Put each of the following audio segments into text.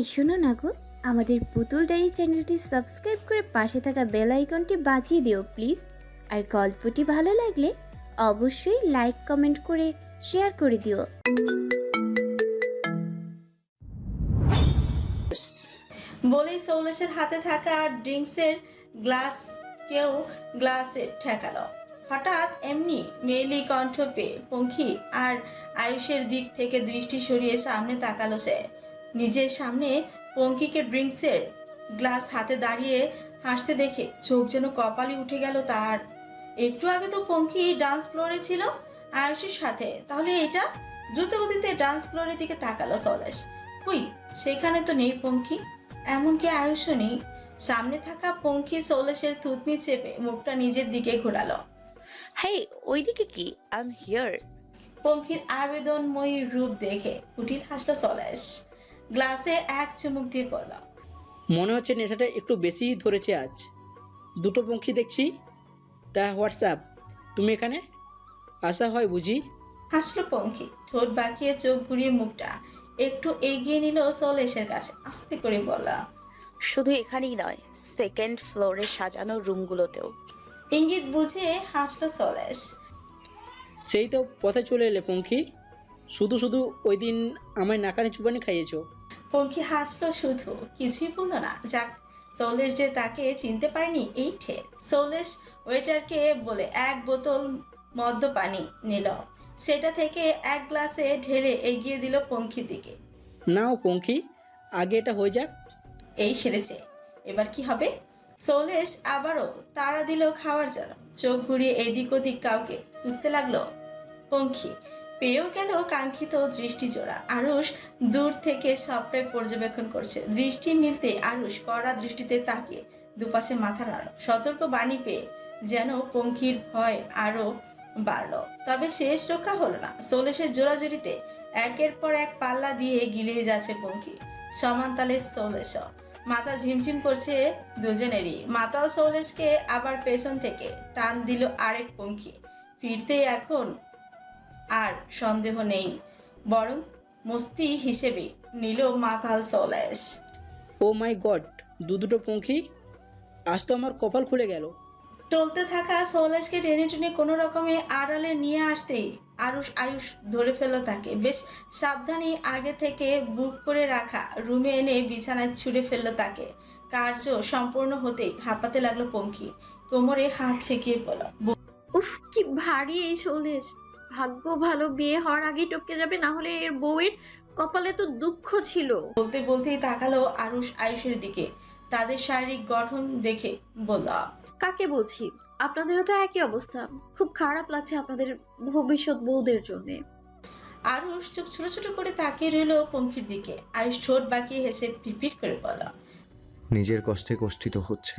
এই শোনো না গো, আমাদের পুতুল ডায়েরি চ্যানেলটি সাবস্ক্রাইব করে পাশে থাকা বেল আইকনটি বাজিয়ে দিও প্লিজ। আর গল্পটি ভালো লাগলে অবশ্যই লাইক, কমেন্ট করে শেয়ার করে দিও। বলেই সৌলেশের হাতে থাকা ড্রিঙ্কসের গ্লাস কেউ গ্লাসে ঠেকালো। হঠাৎ এমনি মেয়েলি কণ্ঠ পেয়ে পঙ্খী আর আয়ুষের দিক থেকে দৃষ্টি সরিয়ে সামনে তাকালো সে। নিজের সামনে পঙ্কিকে ড্রিঙ্কসের গ্লাস হাতে দাঁড়িয়ে হাসতে দেখে চোখ যেন কপালে উঠে গেল তার। একটু আগে তো পঙ্কি ডান্স ফ্লোরে ছিল আয়ুষের সাথে। তাহলে এটা? দ্রুত গতিতে ডান্স ফ্লোরের দিকে তাকালো সলেশ। কই সেখানে তো নেই পঙ্কি। এমনকি আয়ুষও নেই। সামনে থাকা পঙ্কি সৌলেশের থুতনি চেপে মুখটা নিজের দিকে ঘোরালো। হেই ওইদিকে কি? আই এম হিয়ার পঙ্কির আবেদনময়ী রূপ দেখে কুটির হাসলো সলেশ। গ্লাসে এক চুমুক দিয়ে বলল মনে হচ্ছে নেশাটা একটু বেশি ধরেছে আজ। দুটো পঙ্খী দেখছি। তা হোয়াটসঅ্যাপ তুমি এখানে? আসা হয় বুঝি। হাসলো পঙ্কি ঠোঁট বাঁকিয়ে চোখ ঘুরিয়ে মুখটা একটু এগিয়ে নিল সলেশের কাছে আস্তে করে বলা শুধু এখানেই নয় সেকেন্ড ফ্লোরে সাজানো রুমগুলোতেও ইঙ্গিত বুঝে হাসলো সলেশ। সেই তো পথে চলে এলে পঙ্খী। শুধু শুধু ওই দিন আমায় নাকানি চুপানি খাইয়েছো। পঙ্কি হাসলো শুধু। কিছুই বলল না। যাক সৌলেশ যে তাকে চিনতে পারেনি এই ঠের সৌলেশ ওয়েটারকে বলে এক বোতল মদ্য পানি নিল। সেটা থেকে এক গ্লাসে ঢেলে এগিয়ে দিল পঙ্খির দিকে। নাও পঙ্খী আগে এটা হয়ে যাক। এই সেরেছে। এবার কি হবে? সৌলেশ আবারও তাড়া দিল খাওয়ার জন্য। চোখ ঘুরিয়ে এদিক ওদিক কাউকে খুঁজতে লাগল। পঙ্খী পেয়েও গেল কাঙ্ক্ষিত দৃষ্টি জোড়া। আরুষ দূর থেকে সবটাই পর্যবেক্ষণ করছে। দৃষ্টি মিলতে আরুষ কড়া দৃষ্টিতে তাকিয়ে দুপাশে মাথা নাড়ল। সতর্ক বাণী পেয়ে যেন পঙ্খির ভয় আরও বাড়ল। তবে শেষ রক্ষা হলো না। সৌলেশের জোড়াজুড়িতে একের পর এক পাল্লা দিয়ে গিলিয়ে যাচ্ছে পঙ্খী। সমান তালে সৌলেশ মাথা ঝিমঝিম করছে দুজনেরই। মাতাল সৌলেশকে আবার পেছন থেকে টান দিল আরেক পঙ্খী। ফিরতে এখন আর সন্দেহ নেই বরং মস্তি হিসেবে নিল মাতাল সৌলেশ। ও মাই গড দু দুটো পঙ্খী? আজ তো আমার কপাল খুলে গেল। টলতে থাকা সৌলেশকে টেনে টেনে কোনো রকমে আড়ালে নিয়ে আসতেই আরুষ আয়ুষ ধরে ফেলল তাকে। বেশ সাবধানে আগে থেকে বুক করে রাখা রুমে এনে বিছানায় ছুঁড়ে ফেলল তাকে। কার্য সম্পূর্ণ হতেই হাঁপাতে লাগল পঙ্খী। কোমরে হাত ঠেকিয়ে পড়ল উফ কি ভারী এই সন্দেশ ভাগ্য ভালো বিয়ে হওয়ার আগেই টপকে যাবে না হলে এর বউয়ের কপালে তো দুঃখ ছিল। বলতে বলতেই তাকালো আরুষ আয়ুষের দিকে। তাদের শারীরিক গঠন দেখে বলল কাকে বলছি? আপনাদেরও তো একই অবস্থা। খুব খারাপ লাগছে আপনাদের ভবিষ্যৎ বউদের জন্যে। আরুষ চোখ ছোট ছোট করে তাকিয়ে রইল পঙ্খির দিকে। আয়ুষ ঠোঁট বাঁকিয়ে হেসে পিটপিট করে বলল নিজের কষ্টে কষ্টিত হচ্ছে।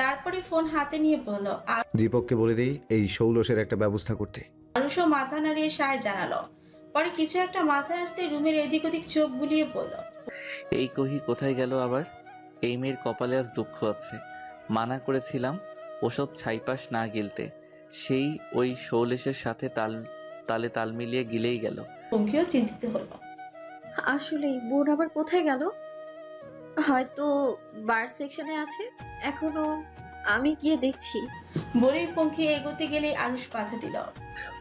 তারপরে ফোন হাতে নিয়ে বলল আর দীপককে বলে দিই এই শৌলসের একটা ব্যবস্থা করতে। আরুষও মাথা নাড়িয়ে সায় জানালো। পরে কিছু একটা মাথায় আসতে রুমের এদিক ওদিক চোখ বুলিয়ে বলল এই কহি কোথায় গেল আবার? এই মেয়ের কপালে আজ দুঃখ আছে। মানা করেছিলাম ওসব ছাইপাশ না গিলতে। সেই ওই শৌলেশের সাথে তাল তালে তাল মিলিয়ে গিলেই গেল। পঙ্খিও চিন্তিত হলো। আসলে বোন আবার কোথায় গেল? হয়তো বার সেকশনে আছে এখনও আমি গিয়ে দেখছি। বলেই পঙ্খি এগোতে গেলে আরুষ বাধা দিল।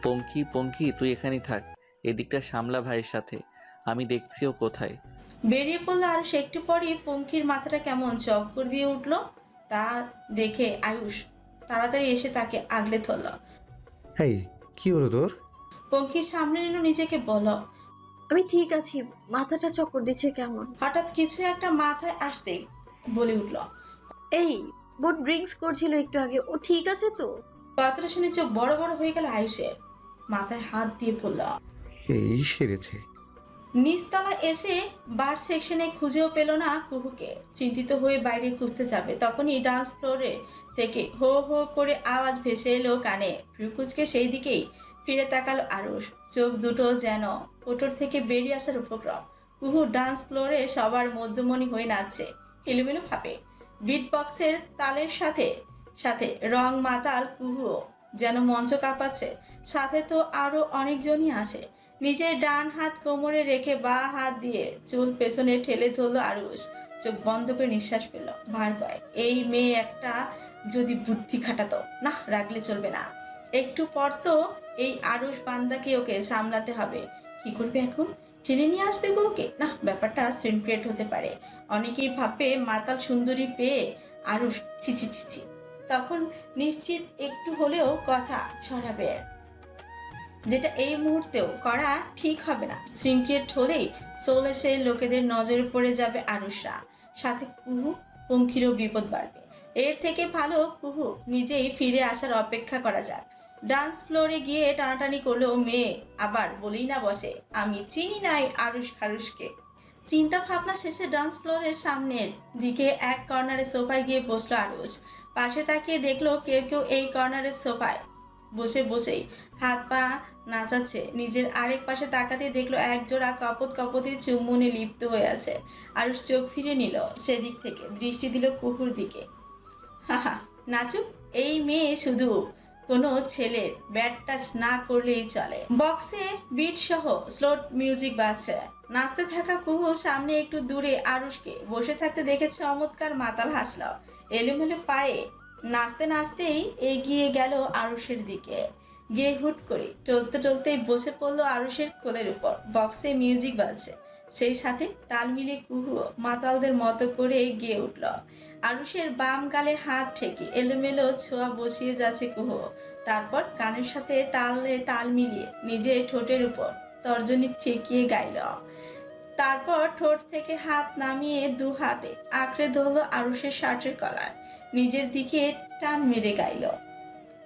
পঙ্কি পঙ্কি তুই এখানেই থাক। এদিকটা সামলা ভাইয়ের সাথে। আমি দেখছি ও কোথায়। বেরিয়ে পড়ল আরুষ একটু পরই পঙ্খির মাথাটা কেমন চক্কর দিয়ে উঠল। তা দেখে আয়ুষ তাড়াতাড়ি এসে তাকে আগলে ধরল। হেই কি হলো তোর? পঙ্খির সামনে নিল নিজেকে বলল আমি ঠিক আছি। মাথাটা চক্কর দিচ্ছে কেমন? হঠাৎ কিছু একটা মাথায় আসতেই বলে উঠল এই বোন ড্রিঙ্কস করছিল একটু আগে। ও ঠিক আছে তো? কথাটা শুনে চোখ বড় বড় হয়ে গেল আয়ুষের। মাথায় হাত দিয়ে পড়ল এই সেরেছে? নিচতলা এসে বার সেকশনে খুঁজেও পেল না কুহুকে। চিন্তিত হয়ে বাইরে খুঁজতে যাবে। তখনই ডান্স ফ্লোরে থেকে হো হো করে আওয়াজ ভেসে এলো কানে। ফ্রুকুচকে সেই দিকেই ফিরে তাকালো আরুষ। চোখ দুটো যেন কোটর থেকে বেরিয়ে আসার উপক্রম। কুহু ডান্স ফ্লোরে সবার মধ্যমণি হয়ে নাচছে। হিলুমিলু ভাবে। বিট বক্সের তালের সাথে সাথে রং মাতাল কুহুও যেন মঞ্চ কাঁপাচ্ছে। সাথে তো আরও অনেকজনই আছে। নিজের ডান হাত কোমরে রেখে বা হাত দিয়ে চুল পেছনে ঠেলে ধরলো আরুষ। চোখ বন্ধ করে নিঃশ্বাস পেল ভার পায় এই মেয়ে একটা যদি বুদ্ধি খাটাতো না রাখলে চলবে না। একটু পর তো এই আরুষ বান্দাকে ওকে সামলাতে হবে। কি করবে এখন? টেনে নিয়ে আসবে ওকে না, ব্যাপারটা সিনক্রেট হতে পারে। অনেকেই ভাবে মাতাল সুন্দরী পেয়ে আরুষ ছিছি ছিছি তখন নিশ্চিত একটু হলেও কথা ছড়াবে। যেটা এই মুহূর্তেও করা ঠিক হবে না। সিনক্রেট হলেই সোল এসে লোকেদের নজরে পড়ে যাবে আরুষরা। সাথে কুহু, পঙ্খিরও বিপদ বাড়বে। এর থেকে ভালো কুহু নিজেই ফিরে আসার অপেক্ষা করা যাক। ডান্স ফ্লোরে গিয়ে টানাটানি করলেও মেয়ে। আবার বলেই না বসে, আমি চিনি নাই আরুষ খারুষকে। চিন্তা ভাবনা শেষে ডান্স ফ্লোরের সামনের দিকে এক কর্নারে সোফায় গিয়ে বসল আরুষ। পাশে তাকিয়ে দেখল কেউ কেউ এই কর্নারের সোফায় বসে বসেই হাত পা নাচাচ্ছে। নিজের আরেক পাশে তাকাতে দেখল এক জোড়া কপত কপতে চুম্বনে লিপ্ত হয়ে আছে। আরুষ চোখ ফিরে নিল সেদিক থেকে, দৃষ্টি দিল কুকুর দিকে। হাহা, নাচুক, এই মেয়ে শুধু। কোনো ছেলের ব্যাট টাচ না করলেই চলে। বক্সে বিট সহ স্লোট মিউজিক বাজছে। নাচতে থাকা কুহু সামনে একটু দূরে আরুষকে বসে থাকতে দেখে চমৎকার মাতাল হাসল। এলোমেলো পায়ে নাচতে নাচতেই এগিয়ে গেল আরুষের দিকে। গিয়ে হুট করে টলতে টলতেই বসে পড়ল আরুষের কোলের উপর। বক্সে মিউজিক বাজছে। সেই সাথে তাল মিলিয়ে কুহু মাতালদের মতো করে গিয়ে উঠল। আরুষের বাম গালে হাত ঠেকে এলোমেলো ছোঁয়া বসিয়ে যাচ্ছে কুহ। তারপর কানের সাথে তালে তাল মিলিয়ে নিজের ঠোঁটের উপর তর্জনী ঠেকিয়ে গাইল। তারপর ঠোঁট থেকে হাত নামিয়ে দু হাতে আঁকড়ে ধরলো আরুষের শার্টের কলার। নিজের দিকে টান মেরে গাইল।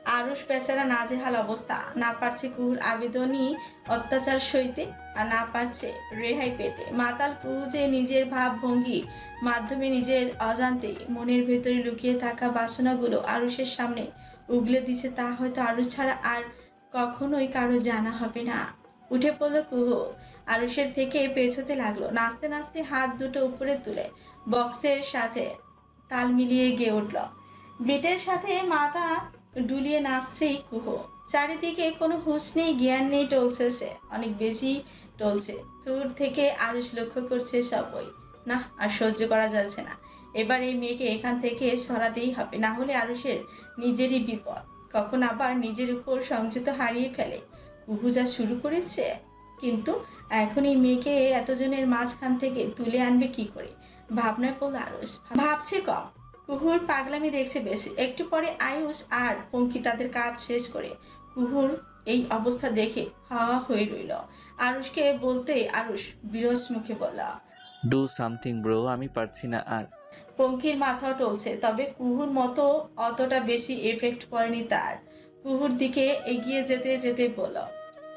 আরুষ বেচারা নাজেহাল অবস্থা। না পারছে কুহুর আবেদনই অত্যাচার সইতে আর না পারছে রেহাই পেতে। মাতাল কুহু যে নিজের ভাবভঙ্গি মাধ্যমে নিজের অজান্তে মনের ভেতরে লুকিয়ে থাকা বাসনাগুলো আরুষের সামনে উগলে দিচ্ছে তা হয়তো আরুষ ছাড়া আর কখনোই কারও জানা হবে না। উঠে পড়ল কুহু। আরুষের থেকে পেছোতে লাগল। নাচতে নাচতে হাত দুটো উপরে তুলে বক্সের সাথে তাল মিলিয়ে গিয়ে উঠল। বিটের সাথে মাথা ডুলিয়ে নাচছেই কুহু। চারিদিকে কোনো হুঁশ নেই, জ্ঞান নেই টলছে সে। অনেক বেশি টলছে। দূর থেকে আরুষ লক্ষ্য করছে সবই। না আর সহ্য করা যাচ্ছে না। এবার এই মেয়েকে এখান থেকে সরাতেই হবে, না হলে আরুষের নিজেরই বিপদ। কখন আবার নিজের উপর সংযত হারিয়ে ফেলে। কুহু যা শুরু করেছে, কিন্তু এখন এই মেয়েকে এতজনের মাঝখান থেকে তুলে আনবে কি করে? ভাবনায় পড়ল আরুষ। ভাবছে কম। কুহুর পাগলামি দেখছে বেশি। একটু পরে আয়ুষ আর পঙ্কি তাদের কাজ শেষ করে কুহুর এই অবস্থা দেখে হাওয়া হয়ে রইল। আরুষকে বলতে আরুষ বিরস মুখে বলল ডু সামথিং ব্রো আমি পারছি না আর। পঙ্কির মাথাও টলছে তবে কুহুর মতো অতটা বেশি এফেক্ট পড়েনি তার। কুহুর দিকে এগিয়ে যেতে যেতে বলল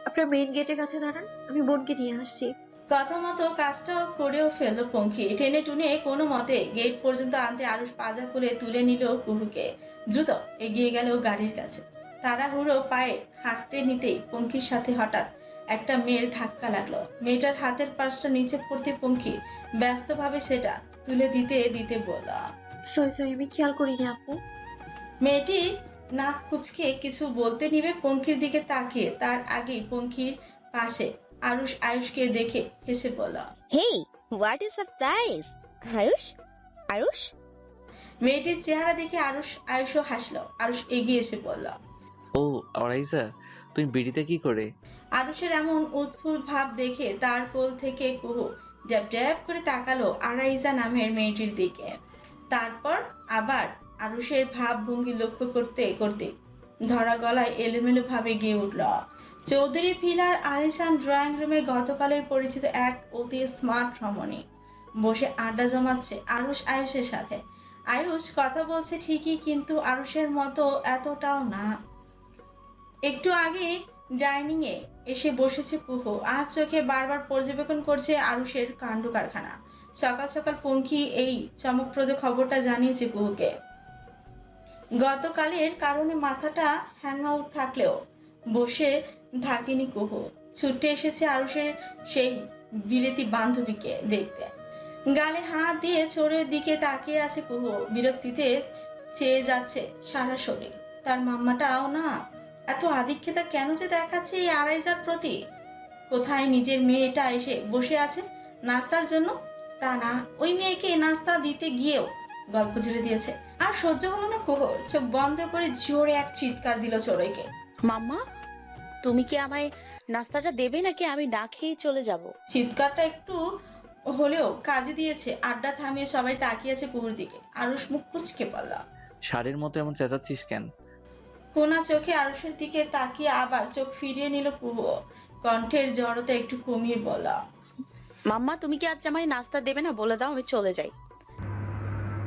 আপনার মেইন গেটের কাছে দাঁড়ান আমি বোনকে নিয়ে আসছি। কথা মতো কাজটাও করেও ফেলল পঙ্খি। টেনে টুনে কোনো মতে গেট পর্যন্ত আনতে আরুষ পাজা খুলে তুলে নিল কুহুকে। দ্রুত এগিয়ে গেল গাড়ির কাছে। তাড়াহুড়ো পায়ে হাঁটতে নিতেই পঙ্খির সাথে হঠাৎ একটা মেয়ের ধাক্কা লাগল। মেয়েটার হাতের পাশটা নিচে পড়তে পঙ্খি ব্যস্তভাবে সেটা তুলে দিতে দিতে বলল সরি সরি আমি খেয়াল করিনি আপু। মেয়েটি নাক কুচকে কিছু বলতে নিবে পঙ্খির দিকে তাকিয়ে। তার আগেই পঙ্খির পাশে আরুষ আয়ুষকে দেখে হেসে বলল Hey, what a surprise! Harush? Arush? মেয়েটির চেহারা দেখে আরুষ আয়ুষও হাসলো আরুষ এগিয়ে এসে বলল ও বিড়িতে কি করে আরুষের এমন উৎফুল ভাব দেখে তার কোল থেকে কুহু ড্যাব ড্যাব করে তাকালো আরাইজা নামের মেয়েটির দিকে তারপর আবার আরুষের ভাব ভঙ্গি লক্ষ্য করতে করতে ধরা গলায় এলোমেলো ভাবে গিয়ে উঠল চৌধুরী ভিলার আলিশান ড্রয়িং রুমে গতকালের পরিচিত এক অতি স্মার্ট রমণী। বসে আড্ডা জমাচ্ছে আরুষ আয়ুষের সাথে। আয়ুষ কথা বলছে ঠিকই, কিন্তু আরুষের মতো এতটাও না। একটু আগে ডাইনিং এ এসে বসেছে কুহু আর চোখে বারবার পর্যবেক্ষণ করছে আরুষের কাণ্ড কারখানা। সকাল সকাল পঙ্খী এই চমকপ্রদ খবরটা জানিয়েছে কুহুকে গতকালের কারণে মাথাটা হ্যাং আউট থাকলেও বসে থাকিনি কুহু। ছুটে এসেছে আরুষের সেই বিলেতি বান্ধবীকে দেখতে। গালে হাত দিয়ে চোরের দিকে তাকিয়ে আছে কুহু। বিরক্তিতে চেয়ে যাচ্ছে সারা শরীর। তার মাম্মাটাও না, এত আধিক্যতা কেন যে দেখাচ্ছে এই আড়াইজার প্রতি? কোথায় নিজের মেয়েটা এসে বসে আছে নাস্তার জন্য? তা না, ওই মেয়েকে নাস্তা দিতে গিয়েও গল্প ছেড়ে দিয়েছে। আর সহ্য হলো না কুহর। চোখ বন্ধ করে জোরে এক চিৎকার দিল চড়ইকে মাম্মা? তুমি কি আমায় নাস্তাটা দেবে নাকি আমি না খেয়েই চলে যাব? চিৎকারটা একটু হলেও কাজে দিয়েছে। আড্ডা থামিয়ে সবাই তাকিয়েছে কুহুর দিকে। আরুষ মুখ কুচকে পড়ল ষাঁড়ের মতো এমন চেঁচাচ্ছিস কেন? কোনা চোখে আরুষের দিকে তাকিয়ে আবার চোখ ফিরিয়ে নিল কুহু। কণ্ঠের জড়তা একটু কমিয়ে বলা মাম্মা তুমি কি আজ আমায় নাস্তা দেবে না? বলে দাও আমি চলে যাই।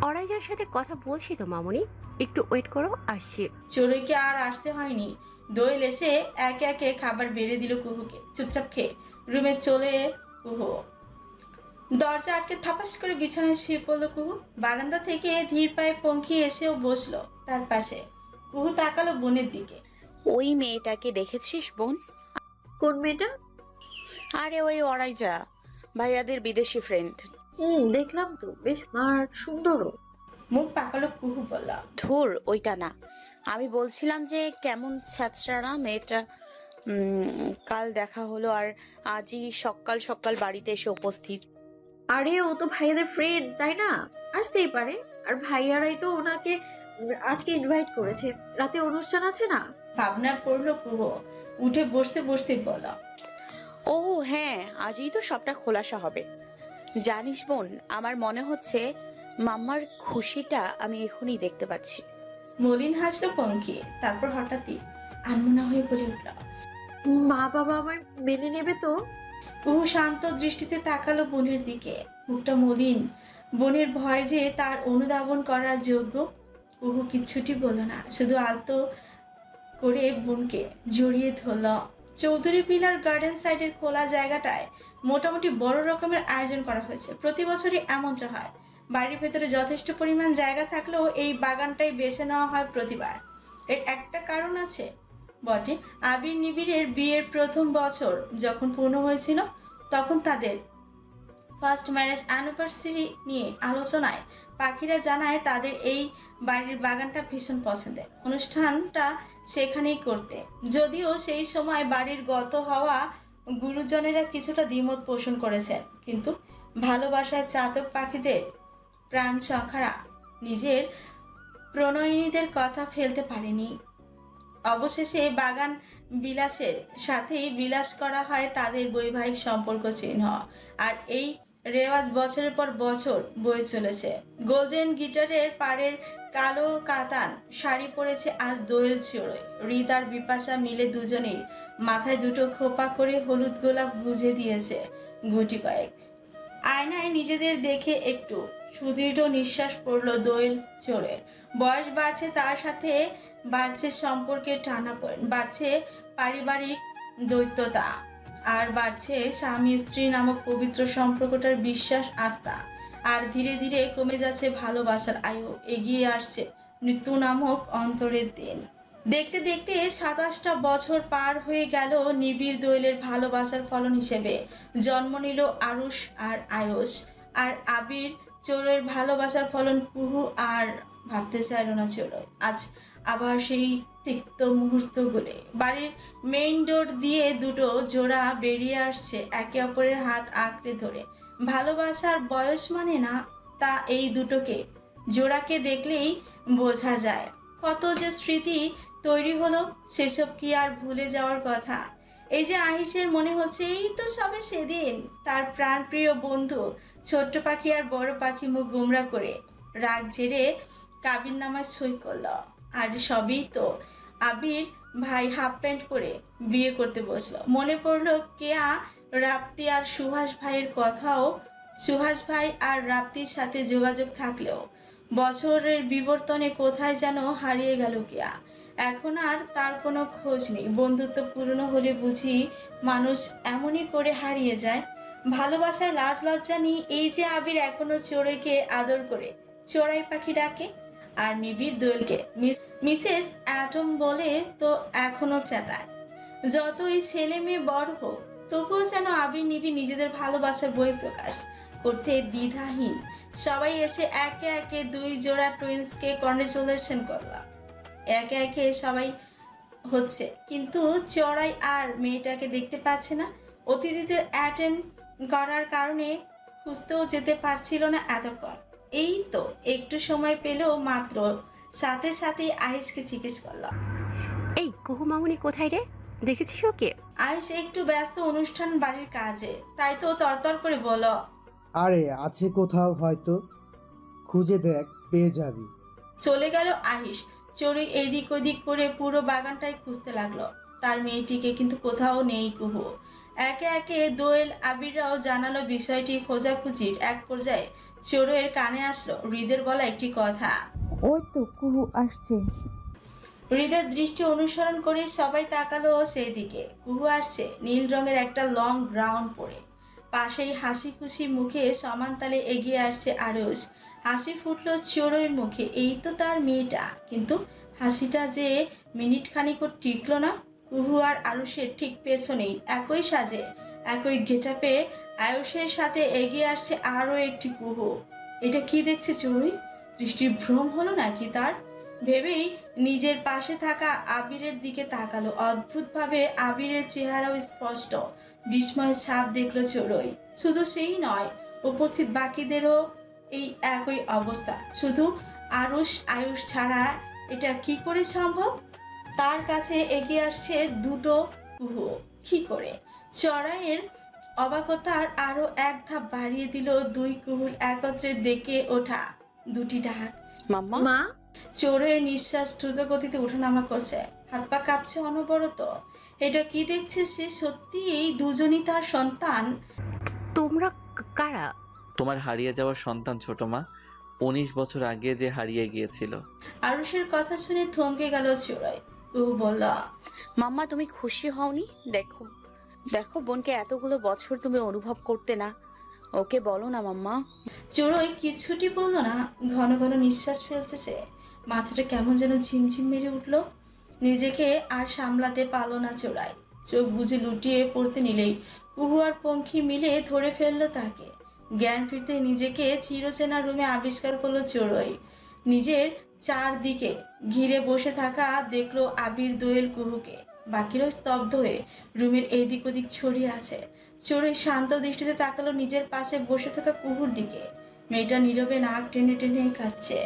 অরাইজার সাথে কথা বলছি তো মামুনি। একটু ওয়েট করো আসছি। চোরে কি আর আসতে হয়নি। দোয়েল এসে একে একে খাবার বেড়ে দিল কুহুকে। চুপচাপ খেয়ে রুমে চলে কুহু। দরজা আটকে থাপাস করে বিছানায় শুয়ে পড়ল কুহু। বারান্দা থেকে ধীর পায়ে পঙ্খি এসেও বসল তার পাশে। কুহু তাকালো বোনের দিকে। ওই মেয়েটাকে দেখেছিস বোন? কোন মেয়েটা? আরে ওই অরাইজা ভাইয়াদের বিদেশি ফ্রেন্ড হুম দেখলাম তো বেশ স্মার্ট সুন্দরও। মুখ পাকালো কুহু বলল ধুর ওইটা না। আমি বলছিলাম যে কেমন ছ্যাঁচড়া মেয়েটা। কাল দেখা হলো আর আজই সকাল সকাল বাড়িতে এসে উপস্থিত। আরে ও তো ভাইয়াদের ফ্রেন্ড তাই না? আসতেই পারে। আর ভাইয়ারাই তো ওনাকে আজকে ইনভাইট করেছে। রাতে অনুষ্ঠান আছে না? ভাবনা পড়ল কুহু। উঠে বসতে বসতে বলল ও হ্যাঁ আজই তো সবটা খোলাসা হবে। জানিস বোন আমার মনে হচ্ছে মাম্মার খুশিটা আমি এখনই দেখতে পাচ্ছি। মলিন হাসলো পঙ্খি তারপর হঠাৎই আনমনা হয়ে বলে উঠল মা বাবা আমায় মেনে নেবে তো? কুহু শান্ত দৃষ্টিতে তাকালো বোনের দিকে। মুখটা মলিন। বোনের ভয় যে তার অনুধাবন করার যোগ্য কুহু কিচ্ছুটি বলল না শুধু আলতো করে বোনকে জড়িয়ে ধরল। চৌধুরী পিলার গার্ডেন সাইডের খোলা জায়গাটায় মোটামুটি বড় রকমের আয়োজন করা হয়েছে। প্রতি বছরই এমনটা হয়। বাড়ির ভেতরে যথেষ্ট পরিমাণ জায়গা থাকলেও এই বাগানটাই বেছে নেওয়া হয় প্রতিবার। এর একটা কারণ আছে। বটে, আবির নিবিড়ের বিয়ের প্রথম বছর যখন পূর্ণ হয়েছিল, তখন তাদের ফার্স্ট ম্যারেজ অ্যানিভার্সারি নিয়ে আলোচনায় পাখিরা জানায় তাদের এই বাড়ির বাগানটা ভীষণ পছন্দের। অনুষ্ঠানটা সেখানেই করতে। যদিও সেই সময় বাড়ির গত হওয়া গুরুজনেরা কিছুটা দ্বিমত পোষণ করেছেন, কিন্তু ভালোবাসায় চাতক পাখিদের প্রাণ সখারা নিজের প্রণয়িনীদের কথা ফেলতে পারেনি। অবশেষে বাগান বিলাসের সাথেই বিলাস করা হয় তাদের বৈবাহিক সম্পর্ক চিহ্ন। আর এই রেওয়াজ বছরের পর বছর বয়ে চলেছে। গোল্ডেন গিটারের পাড়ের কালো কাতান শাড়ি পরেছে আজ দোয়েল ছিঁড়োয় হৃদ আর বিপাশা মিলে দুজনেই মাথায় দুটো খোপা করে হলুদ গোলাপ গুজে দিয়েছে ঘুটি কয়েক। আয়নায় নিজেদের দেখে একটু সুদৃঢ় নিঃশ্বাস পড়ল দোয়েল চোরের বয়স বাড়ছে তার সাথে, বাড়ছে সম্পর্কে টানাপোড়েন বাড়ছে পারিবারিক দৈত্যতা আর বাড়ছে স্বামী স্ত্রী নামক পবিত্র সম্পর্কটার বিশ্বাস আস্থা। আর ধীরে ধীরে কমে যাচ্ছে ভালোবাসার আয়ু। এগিয়ে আসছে মৃত্যু নামক অন্তরের দিন। দেখতে দেখতে সাতাশটা বছর পার হয়ে গেল নিবিড় দোয়েলের ভালোবাসার ফলন হিসেবে। জন্ম নিল আরুষ আর আয়ুষ। আর আবির চোরের ভালোবাসার ফলন কুহু আর ভাবতে চাইল না চোরই আজ আবার সেই তিক্ত মুহূর্ত মুহূর্তগুলি। বাড়ির মেইন ডোর দিয়ে দুটো জোড়া বেরিয়ে আসছে একে অপরের হাত আঁকড়ে ধরে। ভালোবাসার বয়স মানে না, তা এই দুটোকে। জোড়াকে দেখলেই বোঝা যায়। কত যে স্মৃতি তৈরি হলো, সেসব কি আর ভুলে যাওয়ার কথা? এই যে আহিসের মনে হচ্ছে, এই তো সবে সেদিন। তার প্রাণপ্রিয় বন্ধু, ছোট্ট পাখি আর বড় পাখি মুখ গুমরা করে রাগ ঝেড়ে কাবিন নামায় সই করল। আর সবই তো আবির ভাই হাফ প্যান্ট পরে বিয়ে করতে বসল। মনে পড়ল, কেয়া, রাপ্তি আর সুহাস ভাইয়ের কথাও সুহাস ভাই আর রাপ্তির সাথে যোগাযোগ থাকলেও বছরের বিবর্তনে কোথায় যেন হারিয়ে গেল কেয়া। এখন আর তার কোনো খোঁজ নেই। বন্ধুত্ব পুরনো হলে বুঝি মানুষ এমনই করে হারিয়ে যায়। ভালোবাসায় লাজ লজ্জা নিয়ে এই যে আবির এখনও চড়ুইকে আদর করে, চোরাই পাখি ডাকে আর নিবিড় দোয়েলকে। মিসেস অ্যাটম বলে তো এখনও চেতায়। যতই ছেলে মেয়ে বড় হোক, তবুও যেন আবির নিবি নিজেদের ভালোবাসার বই প্রকাশ করতে দ্বিধাহীন। সবাই এসে একে একে দুই জোড়া টুইন্সকে কংগ্রেচুলেশন করলাম। একে একে সবাই হচ্ছে। কিন্তু চড়াই আর মেয়েটাকে দেখতে পাচ্ছে না। অতিথিদের অ্যাটেন্ড করার কারণে খুঁজতেও যেতে পারছিল না এতক্ষণ। এই তো একটু সময় পেলেও মাত্র। সাথে সাথে আয়েশকে জিজ্ঞেস করল এই কুহু মামুনি কোথায় রে? দেখেছিস ওকে? আয়েশ একটু ব্যস্ত অনুষ্ঠান বাড়ির কাজে। তাই তো তরতর করে বলো আরে আছে কোথাও হয়তো। খুঁজে দেখ পেয়ে যাবি। চলে গেল আহিস চড়ে এদিক ওদিক করে পুরো বাগানটাই খুঁজতে লাগল। তার মেয়েটিকে কিন্তু কোথাও নেই কুহু। একে একে দোয়েল আবিররাও জানালো বিষয়টি খোঁজাখুঁজির এক পর্যায়ে। চোরের কানে আসলো হৃদের বলা একটি কথা। ওই তো কুহু আসছে। হৃদের দৃষ্টি অনুসরণ করে সবাই তাকালো সেই দিকে কুহু আসছে নীল রঙের একটা লং গ্রাউন্ড পরে। পাশেই হাসি খুশি মুখে সমান তালে এগিয়ে আসছে আরস হাসি ফুটলো চোরইয়ের মুখে, এই তো তার মেয়েটা। কিন্তু হাসিটা যে মিনিট খানিকও টিকলো না কুহু আর আরুষের ঠিক পেছনেই, একই সাজে, একই গেটাপে আয়ুষের সাথে এগিয়ে আসছে আরও একটি কুহু। এটা কি দেখছে চড়ুই? দৃষ্টির ভ্রম হলো নাকি তার? ভেবেই নিজের পাশে থাকা আবিরের দিকে তাকালো। অদ্ভুতভাবে আবিরের চেহারাও স্পষ্ট। বিস্ময়ের ছাপ দেখল চড়ুই। শুধু সেই নয়, উপস্থিত বাকিদেরও এই একই অবস্থা। শুধু আরুষ আয়ুষ ছাড়া এটা কি করে সম্ভব? তার কাছে এগিয়ে আসছে দুটো কুহু কি করে? চড়াইয়ের অবাকতার আরও এক ধাপ বাড়িয়ে দিল দুই কুহুর একত্রে ডেকে ওঠা দুটি ডাক। মাম্মা? মা? চোরের নিঃশ্বাস দ্রুত গতিতে ওঠানামা করছে। হাত পা কাঁপছে অনবরত। এটা কি দেখছে সে সত্যি এই দুজনই তার সন্তান? তোমরা কারা? তোমার হারিয়ে যাওয়ার সন্তান ছোট মা উনিশ বছর আগে যে হারিয়ে গিয়েছিল। আরুষের কথা শুনে থমকে গেল চোরাই। কুহু বলল মাম্মা তুমি খুশি হওনি? দেখো দেখো বোনকে এতগুলো বছর তুমি অনুভব করতে না। ওকে বলো না মাম্মা। চোরই কিছুটি বলল না ঘন ঘন নিঃশ্বাস ফেলছে সে। মাথাটা কেমন যেন ঝিমঝিম মেরে উঠল। নিজেকে আর সামলাতে পারল না চোরাই। চোখ বুঝে লুটিয়ে পড়তে নিলেই কুহু আর পঙ্খী মিলে ধরে ফেলল তাকে। জ্ঞান ফিরতে নিজেকে চিরচেনা রুমে আবিষ্কার করল চোরই। নিজের চারদিকে ঘিরে বসে থাকা দেখল আবির দোয়েল কুহুকে। বাকিরাও স্তব্ধ হয়ে রুমের এইদিক ওদিক ছড়িয়ে আছে। চোরে শান্ত দৃষ্টিতে তাকালো নিজের পাশে বসে থাকা কুকুর দিকে। মেয়েটা নীরবে নাক টেনে টেনে কাঁদছে।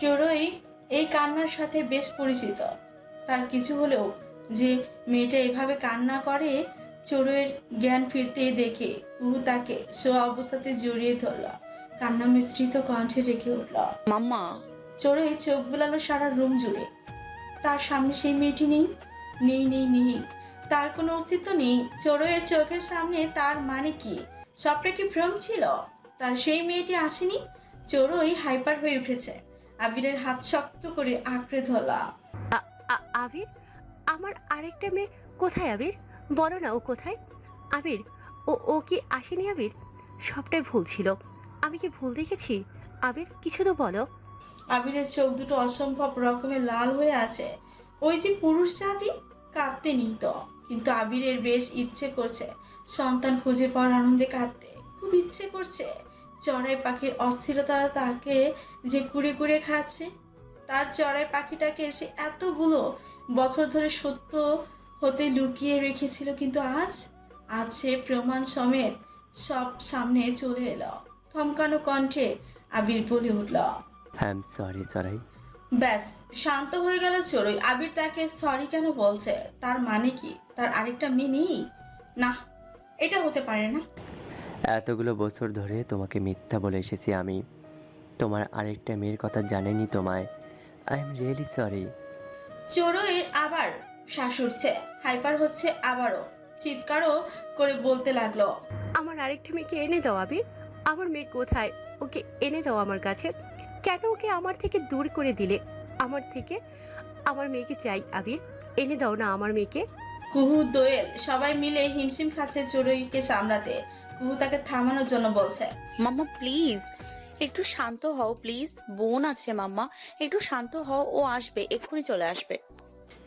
চোরই এই কান্নার সাথে বেশ পরিচিত। তার কিছু হলেও যে মেয়েটা এভাবে কান্না করে চোরের জ্ঞান ফিরতে দেখে কুহু তাকে শোয়া অবস্থাতে জড়িয়ে ধরল। কান্না মিশ্রিত কণ্ঠে রেখে উঠল মাম্মা। চোরে চোখ বুলালো সারা রুম জুড়ে। তার সামনে সেই মেয়েটি নেই? নেই নেই নেই। তার কোনো অস্তিত্ব নেই। চোরের চোখের সামনে তার মানে কি? সবটা কি ভ্রম ছিল? তার সেই মেয়েটি আসেনি? চোরই হাইপার হয়ে উঠেছে। আবিরের হাত শক্ত করে আঁকড়ে ধরা আ- আ- আবির আমার আরেকটা মেয়ে কোথায় আবির? বলো না ও কোথায়? আবির, ও ও কি আসেনি আবির? সবটাই ভুল ছিল। আমি কি ভুল দেখেছি? আবির, কিছু তো বলো। আবিরের চোখ দুটো অসম্ভব রকমের লাল হয়ে আছে। ওই যে পুরুষ জাতি, কাঁদতে নেই তো। কিন্তু আবিরের বেশ ইচ্ছে করছে। সন্তান খুঁজে পাওয়ার আনন্দে কাঁদতে। খুব ইচ্ছে করছে। চড়াই পাখির অস্থিরতা তাকে যে কুড়ে কুড়ে খাচ্ছে। তার চড়াই পাখিটাকে সে এতগুলো বছর ধরে সত্য হতে লুকিয়ে রেখেছিল কিন্তু আজ আজ সে প্রমাণ সমেত সব সামনে চলে এলো। থমকানো কণ্ঠে আবির বলে উঠল সরি চড়াই। ব্যাস শান্ত হয়ে গেল চড়ুই। আবির তাকে সরি কেন বলছে? তার মানে কি? তার আরেকটা মেয়ে নেই না এটা হতে পারে না। এতগুলো বছর ধরে তোমাকে মিথ্যা বলে এসেছি আমি। তোমার আরেকটা মেয়ের কথা জানেনি তোমায়। আই এম রিয়েলি সরি চড়ুইয়ের আবার শ্বাস উঠছে। হাইপার হচ্ছে আবারও। চিৎকারও করে বলতে লাগল। আমার আরেকটা মেয়েকে এনে দাও আবির। আমার মেয়ে কোথায়? ওকে এনে দাও আমার কাছে। কেন ওকে আমার থেকে দূর করে দিলে? আমার থেকে? আমার মেয়েকে চাই আবির। এনে দাও না আমার মেয়েকে। কুহু দোয়েল সবাই মিলে হিমশিম খাচ্ছে চড়ুইকে সামলাতে। কুহু তাকে থামানোর জন্য বলছে মাম্মা প্লিজ একটু শান্ত হও প্লিজ। বোন আছে মাম্মা একটু শান্ত হও ও আসবে এক্ষুনি চলে আসবে।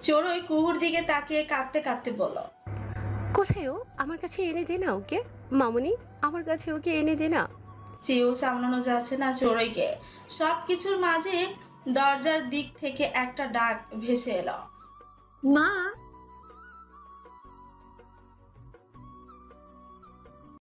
চড়ুই কুহুর দিকে তাকিয়ে কাঁপতে কাঁপতে বলল কোথায় ও? আমার কাছে এনে দে না ওকে। মামুনি আমার কাছে ওকে এনে দে না। চেয়েও সামলানো যাচ্ছে না চোরইকে সব কিছুর মাঝে দরজার দিক থেকে একটা ডাক ভেসে এলো। মা